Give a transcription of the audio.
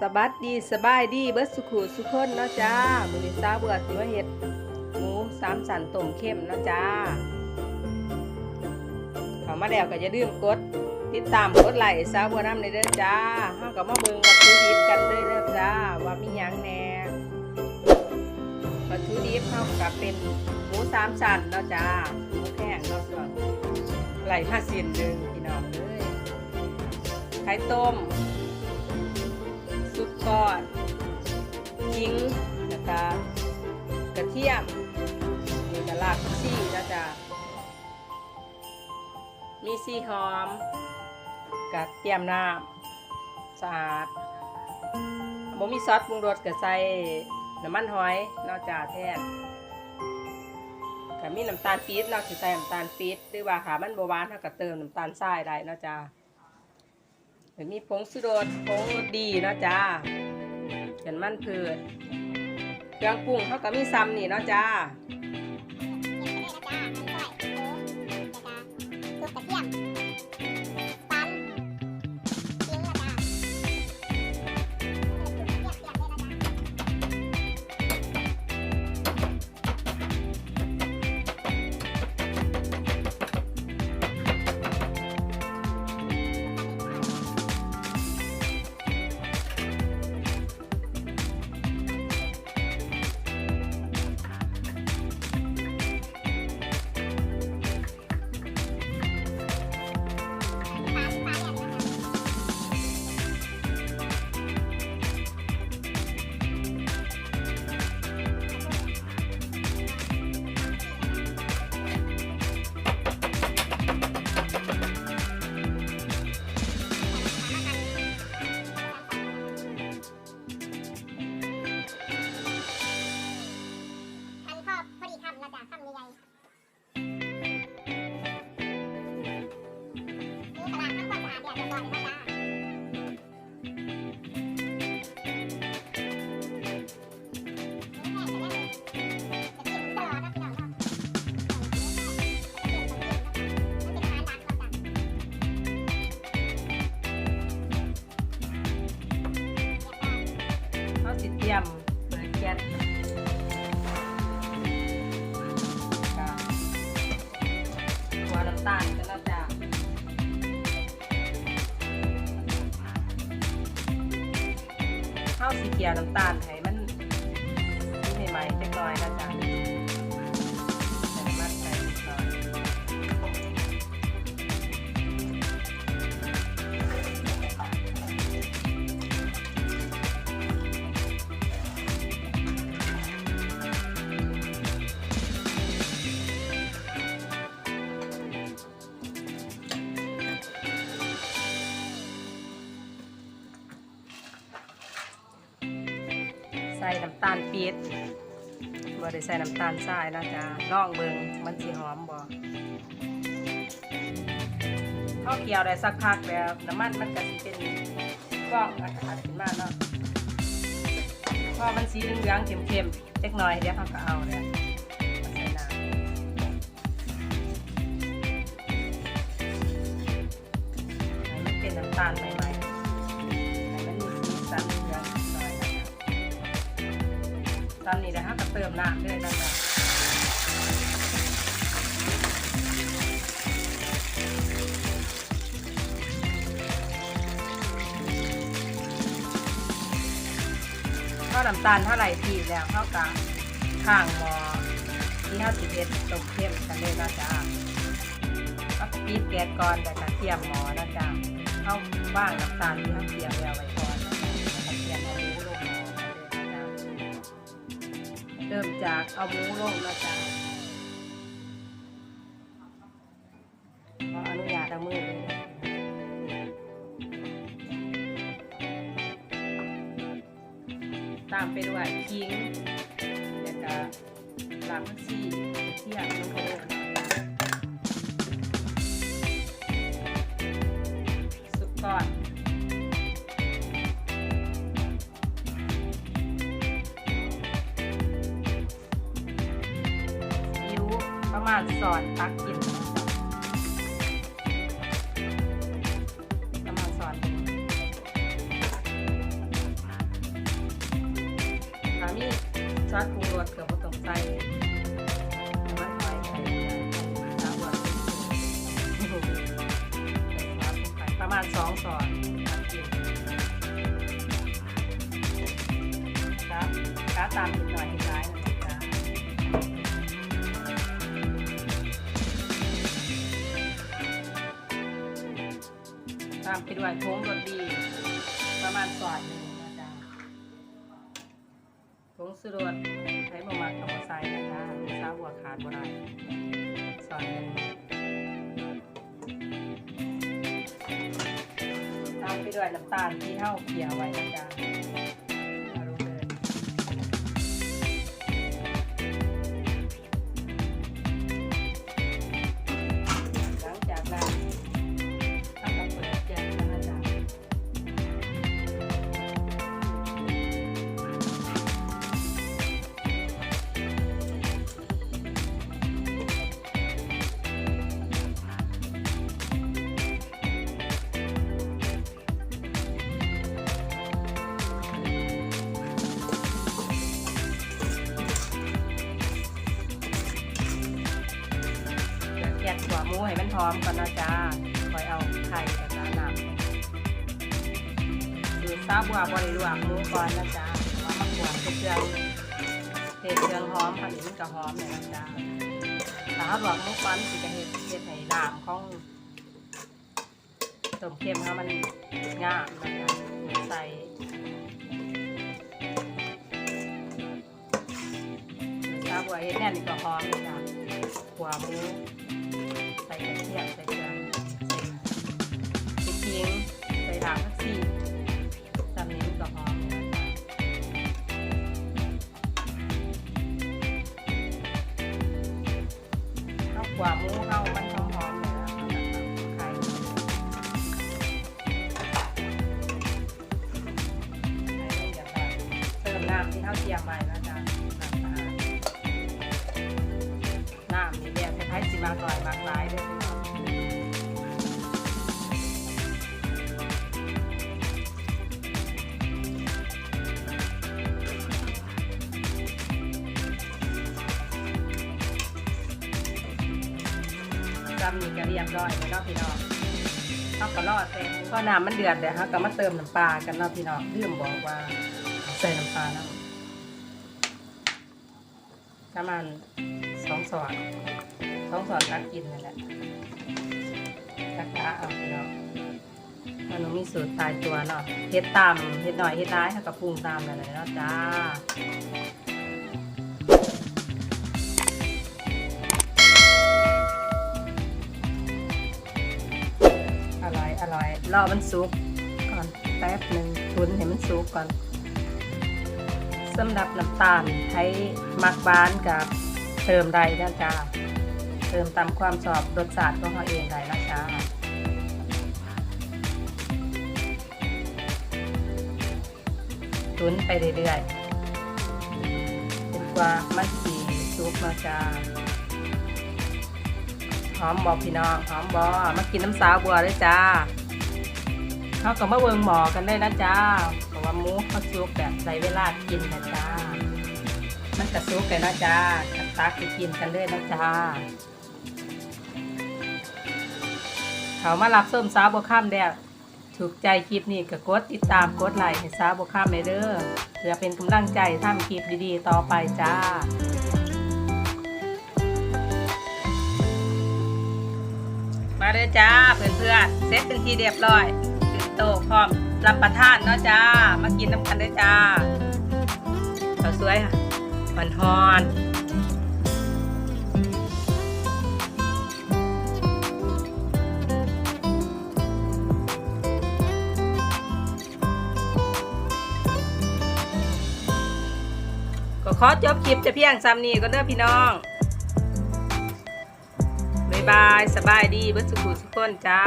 สบัดดีสบายดีเบิดสุขุสุขคนเนาะจ้ามื้อนี้สาเบื่อสิมาเฮ็ดหมูสามสันต้มเข้มเนาะจ้าเข้ามาแล้วก็อย่าลืมกด ติดตามกดไลค์สาวบัวน้ำในเด้อจ้าเฮาก็มาเบิ่งวัตถุดิบกันเลยเด้อจ้าว่ามีหยังแน่วัตถุดิบเฮาก็เป็นหมูสามสันเนาะจ้าหมูแห้งเนาะส่วนไหลมาสินหนึงพี่น้องเอ้ยไข่ต้ม ซุปก้อนขิงแล้วก็กระเทียมนี่ก็รากผักชีนะจ๊ะมีซีหอมกระเทียมน้ำสะอาดบ่มีซอสปรุงรสก็ใส่น้ำมันหอยนอกจากแทนก็มีน้ำตาลปี๊บนอกจากใส่น้ำตาลปี๊บหรือว่าขามันบ่หวานเฮาก็เติมน้ำตาลทรายได้นอกจาก มีผงสุรสผงรสดีเนาะจ้าเห็นมันพืชเครื่องปรุงเขาก็มีซ้ำนี่เนาะจ้า เข้าสีเขียน้ำตาลให้ น้ำตาลปี๊ดบ่ได้ใส่น้ำตาลทรายนะจ๊ะลองเบิงมันสีหอมบ่ข้าวเกี่ยวได้สักพักแล้วน้ำมันมันก็จะเป็นฟองอากาศขึ้นมาเนาะพอมันสีเหลืองๆเข้มๆเล็กน้อยเดี๋ยวเขาก็เอาเลย ตอนนี้นะคะก็เติมน้ำด้วยนะคะก็น้ำตาลเท่าไหร่ทีแล้วเท่ากับข้างหมอที่เท่าสิบเอ็ดต้มเข้มกันเลยนะจ๊ะก็ปี๊บแก๊สก่อนแต่กระเทียมหมอนะจ๊ะเข้าว่างน้ำตาลที่เขาเตรียมแล้วไว้ก่อนนะจ๊ะแล้วก็เตรียมเอา เริ่มจากเอาหมูลงนะจ๊ะขออนุญาตเอามือเลยตามไปด้วยคิงแล้วก็รากผักชีกระเทียมลงไป มาณสอนตักกินประมาณสอนามีซอสปรุงรสกับบ่องใส่น้ำมันหอยใส่สาวหัวใส่ซอสลงไประมาณสองช้อนครับกาตาม ตามไปด้วยโค้งรสดีประมาณสอดหนึ่งนะจ๊ะโค้งสุรสใช้ประมาณคำว่าไซนะคะมีซาหัวขาดบ่ได้สอดหนึ่งตามไปด้วยน้ำตาลที่เท่าเกี่ยวไว้นะจ๊ะ หมูให้มันพร้อมก่อนนะจ๊ะคอยเอาไข่กับจ้าหนักคือซาบัวบริลวกหมูก่อนนะจ๊ะว่ามะกรูดเครื่องเทเครื่องหอมผัดมันก็หอมเลยนะจ๊ะถ้าเขาบอกหมูก่อนสิจะเห็ดเห็ดให้ดามของต้มเค็มให้มันง่ามนะจ๊ะใส่ซาบัวเห็ดแน่นก็หอมเลยจ้ะหัวหมู ใส่กระเทียมใส่เกลือใส่พริกใส่ด่างผักชีจำนี้ก็หอมข้าวกว่าหมูข้าวมันหอมหอมเลยนะคะไข่ไข่ต้อย่าแบบเติมน้ำที่เท่าเทียมไปนะายๆสิมาก่อยมากหลายเด้อพี่น้องจำนี่ก็เรียบร้อยแล้วเนาะพี่น้องเขาก็รอดแต่พอน้ำมันเดือดเดี๋ยวเขาก็มาเติมน้ำปลากันเนาะพี่น้องลืมบอกว่าใส่น้ำปลาแล้วประมาณสองสอน สองสอนตักกินนั่นแหละตักกะเอาพี่น้องมันมีสูตรตายตัวเนาะเฮ็ดตามเฮ็ดหน่อยเฮ็ดร้ายเขาก็ปรุงตามนั่นแหละเนาะจ้าอร่อยอร่อยรอมันสุกก่อนแป๊บหนึ่งตุนให้มันสุกก่อนสำหรับน้ำตาลใช้มักบ้านกับเติมได้นะจ๊ะ เติมตามความชอบรสชาติของเขาเองได้นะจ๊ะตุนไปเรื่อยๆจนกว่ามันสีสุกนะจ๊ะหอมบอพี่น้องหอมบอมากินน้ำสาวบัวเลยจ้าเขาก็มาเวิงหมอกันได้นะจ้าเพราะว่ามูเขาซุกแบบใส่เวลากินนะจ้า มันกระซุกเลยนะจ้ากัตักไปกินกันเลยนะจ้า เขามารับส้มสาวบัวข้ามแดดถูกใจคลิปนี้ก็กดติดตามกดไลค์ให้สาวบัวข้ามเลยเด้อเพื่อเป็นกำลังใจทำคลิปดีๆ ต่อไปจ้ามาเลยจ้าเพื่อนๆเซตเป็นทีเรียบร้อยถึงโตพร้อมรับประทานเนาะจ้า มากินน้ำกันได้จ้าข้าวสวยค่ะหอนฮอน ขอจบคลิปจะเพียงซ้ำนี่ก็เด้อพี่น้องบ๊ายบาย สบายดีเบิดสุขุสุขคนจ้า